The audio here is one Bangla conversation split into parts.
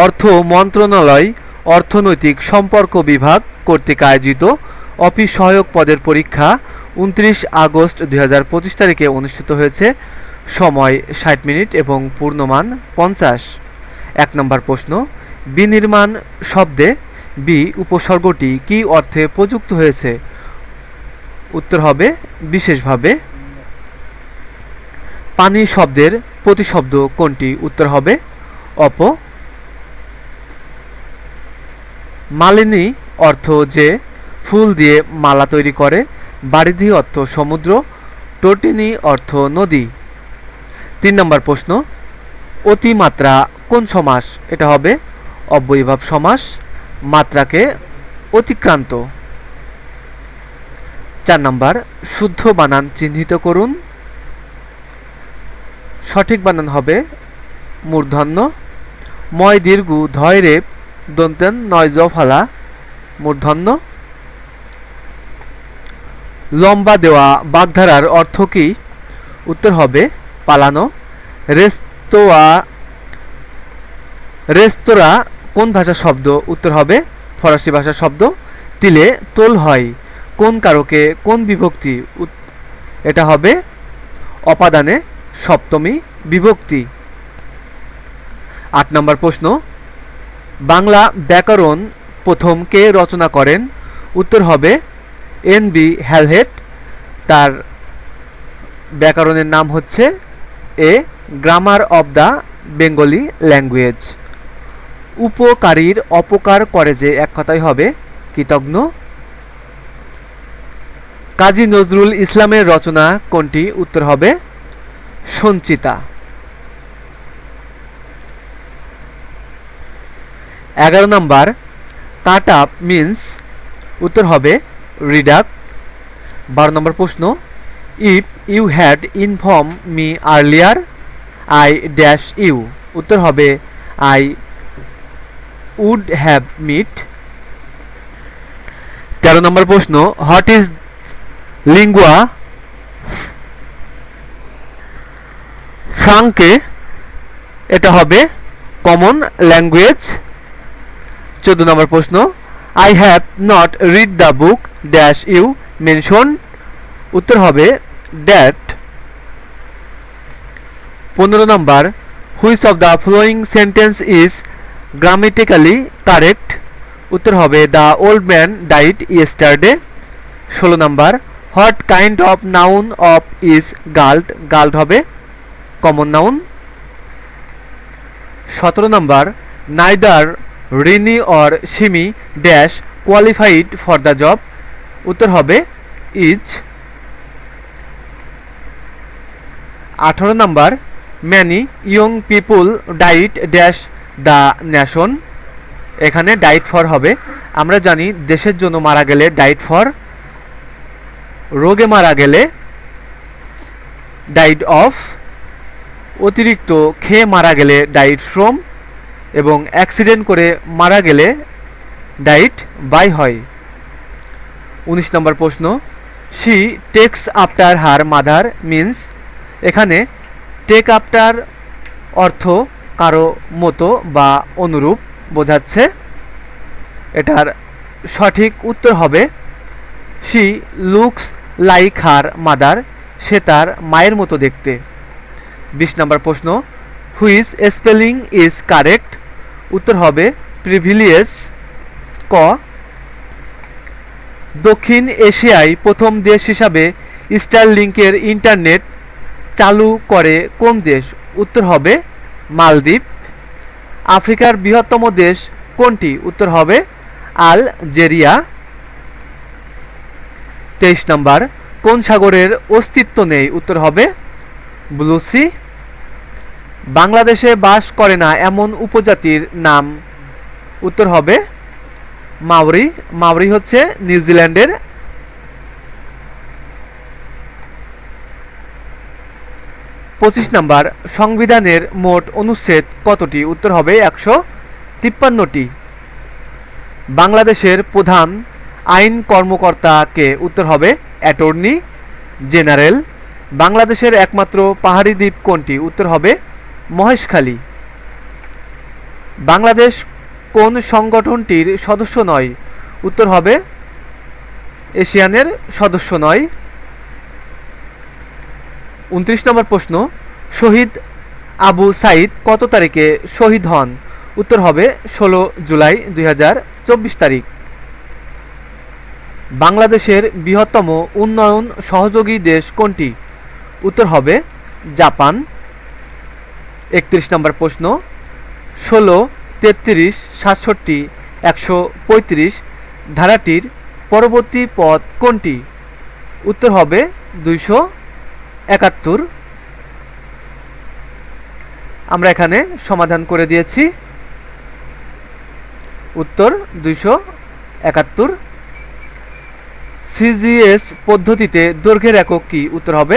অর্থ মন্ত্রণালয়, অর্থনৈতিক সম্পর্ক বিভাগ কর্তৃক আয়োজিত অফিস সহায়ক পদের পরীক্ষা উনত্রিশ আগস্ট দুই হাজার পঁচিশ তারিখে অনুষ্ঠিত হয়েছে। সময় ষাট মিনিট এবং পূর্ণমান পঞ্চাশ। এক নম্বর প্রশ্ন, বিনির্মাণ শব্দে বি উপসর্গটি কি অর্থে প্রযুক্ত হয়েছে? উত্তর হবে, বিশেষভাবে পানি শব্দের প্রতিশব্দ কোনটি? উত্তর হবে, অপ মালিনী অর্থ যে ফুল দিয়ে মালা তৈরি করে, বারিধি অর্থ সমুদ্র, টটিনি অর্থ নদী। তিন নম্বর প্রশ্ন, অতিমাত্রা কোন সমাস? এটা হবে অব্যয়ীভাব সমাস, মাত্রাকে অতিক্রান্ত। চার নম্বর, শুদ্ধ বানান চিহ্নিত করুন। সঠিক বানান হবে মূর্ধন্য। ময় দীর্ঘ ধয় রেপ দন্তেন নয় জফালা মূর্ধন্য। লম্বা দেওয়া বাগধারার অর্থ কি? উত্তর হবে পালানো। রেস্তোয়া, রেস্তোরাঁ কোন ভাষার শব্দ? উত্তর হবে ফরাসি ভাষার শব্দ। তিলে তোল হয়। কোন কারকে? কোন বিভক্তি? এটা হবে অপাদানে সপ্তমী বিভক্তি। আট নম্বর প্রশ্ন। বাংলা ব্যাকরণ প্রথম কে রচনা করেন। উত্তর হবে এন বি হ্যালহেট। তার ব্যাকরণের নাম হচ্ছে a grammar of the Bengali language. উপকারীর অপকার করে যে এক কথাই হবে, কৃতজ্ঞ। কাজী নজরুল ইসলামের রচনা কোনটি? উত্তর হবে সঞ্চিতা। এগারো নম্বর কাট আপ মিন্স উত্তর হবে রিডাক বারো নম্বর প্রশ্ন if you had informed me earlier I dash you উত্তর হবে আই উড হ্যাভ মিট তেরো নম্বর প্রশ্ন হোয়াট ইজ লিঙ্গুয়া ফ্রাঙ্কে এটা হবে কমন ল্যাঙ্গুয়েজ চোদ্দ নম্বর প্রশ্ন I have not read the book dash you mention উত্তর হবে ড্যাট পনেরো নম্বর which of the following sentence is grammatically correct উত্তর হবে the old man died yesterday ষোলো নম্বর what kind of noun of is gold gold হবে কমন নাউন সতেরো নম্বর neither Rini or Simi dash qualified for the job উত্তর হবে ইজ। আঠারো নম্বর many young people died dash the nation এখানে ডাইট ফর হবে। আমরা জানি দেশের জন্য মারা গেলে ডাইট ফর রোগে মারা গেলে ডাইট অফ অতিরিক্ত খেয়ে মারা গেলে ডাইট ফ্রম এবং অ্যাক্সিডেন্ট করে মারা গেলে ডাইট বাই হয়। উনিশ নম্বর প্রশ্ন she takes after her mother means এখানে টেক আফটার অর্থ কারও মতো বা অনুরূপ বোঝাচ্ছে। এটার সঠিক উত্তর হবে she looks like her mother সে তার মায়ের মতো দেখতে। বিশ নম্বর প্রশ্ন হুইস স্পেলিং ইজ কারেক্ট উত্তর হবে প্রিভিলিয়াস ক। দক্ষিণ এশিয়ায় প্রথম দেশ হিসাবে স্টারলিংকের ইন্টারনেট চালু করে কোন দেশ? উত্তর হবে মালদ্বীপ। আফ্রিকার বৃহত্তম দেশ কোনটি? উত্তর হবে আলজেরিয়া। তেইশ নম্বর, কোন সাগরের অস্তিত্ব নেই? উত্তর হবে ব্লু সি। বাংলাদেশে বাস করে না এমন উপজাতির নাম। উত্তর হবে মাউরি মাউরি হচ্ছে নিউজিল্যান্ডের পঁচিশ নাম্বার। সংবিধানের মোট অনুচ্ছেদ কতটি? উত্তর হবে একশো তিপ্পান্নটি। বাংলাদেশের প্রধান আইন কর্মকর্তাকে উত্তর হবে অ্যাটর্নি জেনারেল। বাংলাদেশের একমাত্র পাহাড়ি দ্বীপ কোনটি? উত্তর হবে মহেশখালী। বাংলাদেশ কোন সংগঠনটির সদস্য নয়? উত্তর হবে, এশিয়ানের সদস্য নয়। উনত্রিশ নম্বর প্রশ্ন, শহীদ আবু সাইদ কত তারিখে শহীদ হন? উত্তর হবে, ষোলো জুলাই দুই হাজার চব্বিশ তারিখ। বাংলাদেশের বৃহত্তম উন্নয়ন সহযোগী দেশ কোনটি? উত্তর হবে, জাপান। একত্রিশ নম্বর প্রশ্ন। ষোলো, তেত্রিশ, সাতষট্টি, একশো পঁয়ত্রিশ, ধারাটির পরবর্তী পদ কোনটি? উত্তর হবে দুইশো একাত্তর। আমরা এখানে সমাধান করে দিয়েছি। উত্তর দুইশো একাত্তর। সিজিএস পদ্ধতিতে দৈর্ঘ্যের একক কি? উত্তর হবে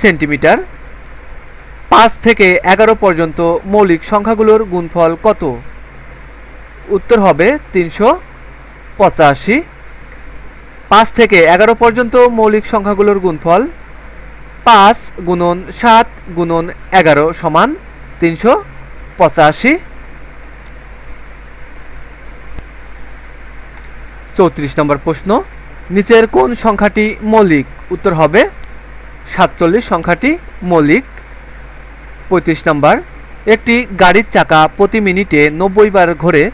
সেন্টিমিটার। পাঁচ থেকে এগারো পর্যন্ত মৌলিক সংখ্যাগুলোর গুণফল কত? উত্তর হবে তিনশো পঁচাশি। পাঁচ থেকে এগারো পর্যন্ত মৌলিক সংখ্যাগুলোর গুণফল পাঁচ গুণন সাত গুণন এগারো সমান তিনশো পঁচাশি। চৌত্রিশ নম্বর প্রশ্ন, নিচের কোন সংখ্যাটি মৌলিক? উত্তর হবে সাতচল্লিশ সংখ্যাটি মৌলিক। পঁয়ত্রিশ নম্বর। একটি গাড়ির চাকা প্রতি মিনিটে নব্বই বার ঘোরে,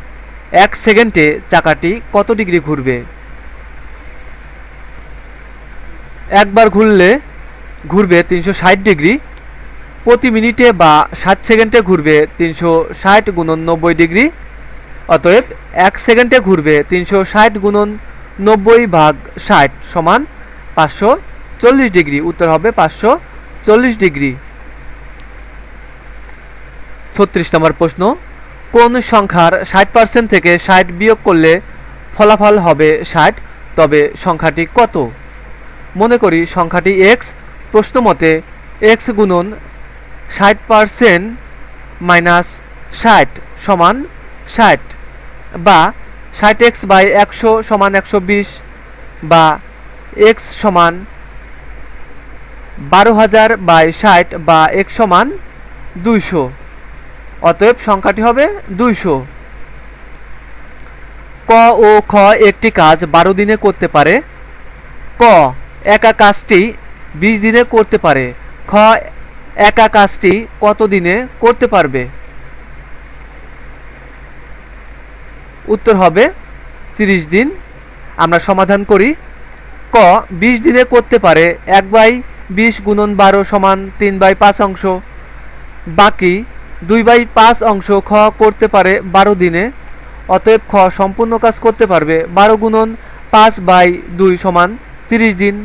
এক সেকেন্ডে চাকাটি কত ডিগ্রি ঘুরবে? একবার ঘুরলে ঘুরবে তিনশো ষাট ডিগ্রি, প্রতি মিনিটে বা সাত সেকেন্ডে ঘুরবে তিনশো ষাট গুণন নব্বই ডিগ্রি, অতএব এক সেকেন্ডে ঘুরবে তিনশো ষাট গুণন নব্বই ভাগ ষাট সমান পাঁচশো চল্লিশ ডিগ্রি, উত্তর হবে পাঁচশো চল্লিশ ডিগ্রি। ছত্রিশ নম্বর প্রশ্ন, কোন সংখ্যার ষাট পার্সেন্ট থেকে ষাট বিয়োগ করলে ফলাফল হবে ষাট? তবে সংখ্যাটি কত? মনে করি সংখ্যাটি এক্স প্রশ্ন মতে এক্স গুণন ষাট পার্সেন্ট মাইনাস ষাট সমান ষাট বা ষাট এক্স বাই একশো সমান একশো বিশ বা এক্স সমান বারো হাজার বাই ষাট বা এক সমান দুইশো। অতএব সংখ্যাটি হবে দুইশো। ক ও খ একটি কাজ বারো দিনে করতে পারে। ক, একা কাজটি বিশ দিনে করতে পারে। খ, একা কাজটি কত দিনে করতে পারবে? উত্তর হবে তিরিশ দিন। আমরা সমাধান করি। ক, বিশ দিনে করতে পারে। এক বাই বিশ গুণন বারো সমান তিন বাই পাঁচ অংশ। বাকি দুই বাই পাঁচ অংশ খ করতে পারে বারো দিনে, অতএব খ সম্পূর্ণ কাজ করতে পারবে বারো গুণন পাঁচ বাই দুই সমান তিরিশ দিন,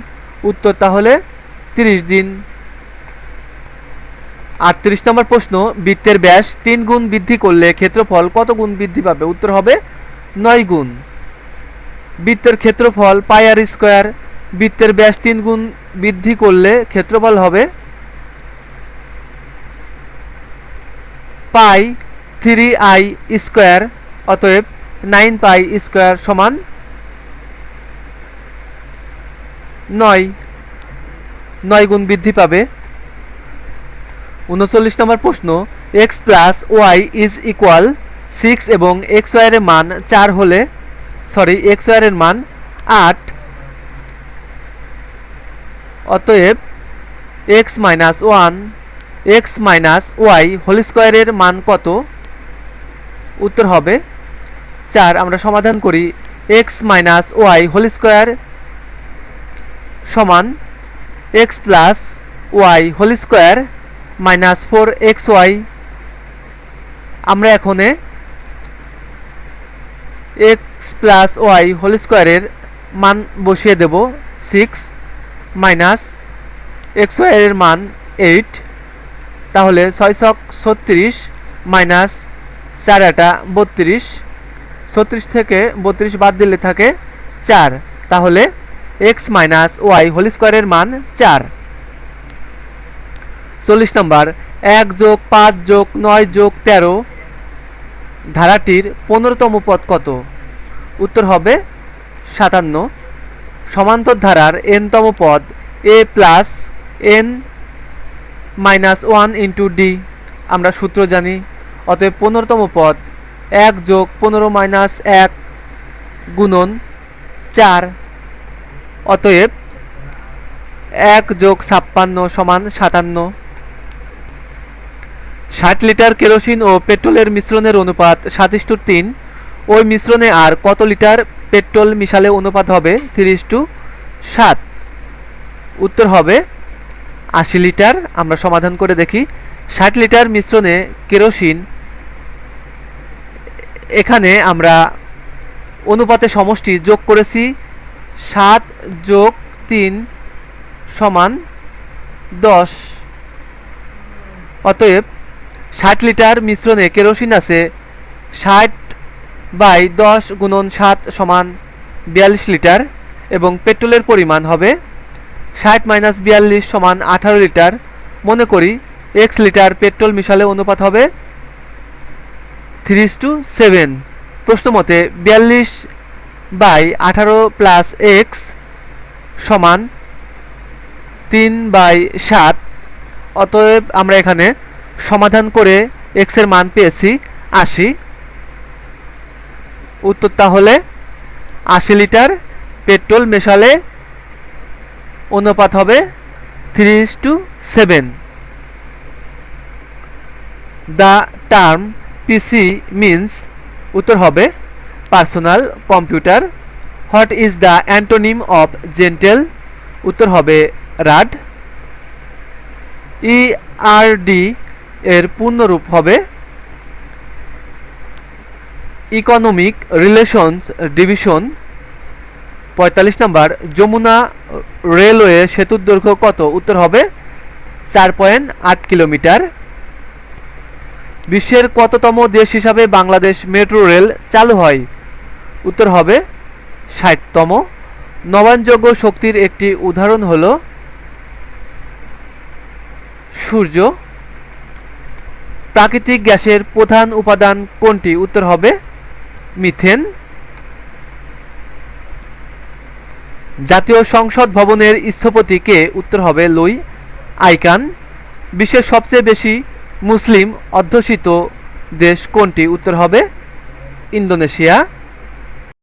উত্তর তাহলে তিরিশ দিন। আটত্রিশ নম্বর প্রশ্ন, বৃত্তের ব্যাস তিন গুণ বৃদ্ধি করলে ক্ষেত্রফল কত গুণ বৃদ্ধি পাবে? উত্তর হবে নয় গুণ। বৃত্তের ক্ষেত্রফল পাই আর স্কোয়ার, বৃত্তের ব্যাস তিন গুণ বৃদ্ধি করলে ক্ষেত্রফল হবে পাই থ্রি আই স্কোয়ার, অতএব নাইন পাই স্কোয়ার সমান নয়। নয় গুণ বৃদ্ধি পাবে। উনচল্লিশ নম্বর প্রশ্ন, X plus Y is equal six এবং এক্স ওয়াইয়ের মান চার হলে, সরি, এক্স ওয়াইয়ের মান আট। অতএব X minus one X minus Y whole স্কোয়ারের মান কত? উত্তর হবে চার। আমরা সমাধান করি X minus Y whole square সমান X plus Y whole square minus four X Y আমরা এখানে এক্স প্লাস ওয়াই হোল স্কোয়ারের মান বসিয়ে দেব সিক্স মাইনাস এক্স ওয়াইয়ের মান এইট তাহলে ছয় ছক ছত্রিশ মাইনাস চার আটা বত্রিশ, ছত্রিশ থেকে বত্রিশ বাদ দিলে থাকে চার। তাহলে এক্স মাইনাস ওয়াই হোল স্কোয়ারের মান চার। চল্লিশ নম্বর, এক যোগ পাঁচ যোগ নয় যোগ তেরো ধারাটির পনেরোতম পদ কত? উত্তর হবে সাতান্ন। সমান্তর ধারার এনতম পদ A plus N minus one into D. আমরা সূত্র জানি। অতএব পনেরোতম পদ, এক যোগ পনেরো মাইনাস এক গুণন চার। অতএব এক যোগ ছাপ্পান্ন সমান সাতান্ন। ষাট লিটার কেরোসিন ও পেট্রোলের মিশ্রণের অনুপাত সাতিশ তিন। ওই মিশ্রণে আর কত লিটার পেট্রোল মিশালে অনুপাত হবে? তিরিশ টু সাত। উত্তর হবে আশি লিটার, আমরা সমাধান করে দেখি। ষাট লিটার মিশ্রণে কেরোসিন। এখানে আমরা অনুপাতে সমষ্টি যোগ করেছি, সাত যোগ তিন সমান দশ। অতএব ষাট লিটার মিশ্রণে কেরোসিন আছে ষাট বাই দশ গুণন সাত সমান বিয়াল্লিশ লিটার এবং পেট্রোলের পরিমাণ হবে ষাট মাইনাস বিয়াল্লিশ সমান আঠারো লিটার। মনে করি এক্স লিটার পেট্রোল মিশালে অনুপাত হবে থ্রি টু সেভেন প্রশ্ন মতে বিয়াল্লিশ বাই আঠারো প্লাস এক্স সমান তিন বাই সাত। অতএব আমরা এখানে সমাধান করে এক্সের মান পেয়েছি আশি। উত্তর তাহলে আশি লিটার পেট্রোল মেশালে অনুপাত হবে three to seven the term PC means উত্তর হবে personal computer what is the antonym of gentle উত্তর হবে রাড ইআরডি এর পূর্ণরূপ হবে ইকোনমিক রিলেশনস ডিভিশন পঁয়তাল্লিশ নম্বর, যমুনা রেলওয়ে সেতুর দৈর্ঘ্য কত? উত্তর হবে চার পয়েন্ট আট কিলোমিটার। বিশ্বের কততম দেশ হিসাবে বাংলাদেশ মেট্রো রেল চালু হয়? উত্তর হবে ষাটতম। নবায়নযোগ্য শক্তির একটি উদাহরণ হল সূর্য। প্রাকৃতিক গ্যাসের প্রধান উপাদান কোনটি? উত্তর হবে মিথেন। জাতীয় সংসদ ভবনের স্থপতি কে উত্তর হবে লুই আইকান। বিশ্বের সবচেয়ে বেশি মুসলিম অধ্যুষিত দেশ কোনটি? উত্তর হবে ইন্দোনেশিয়া।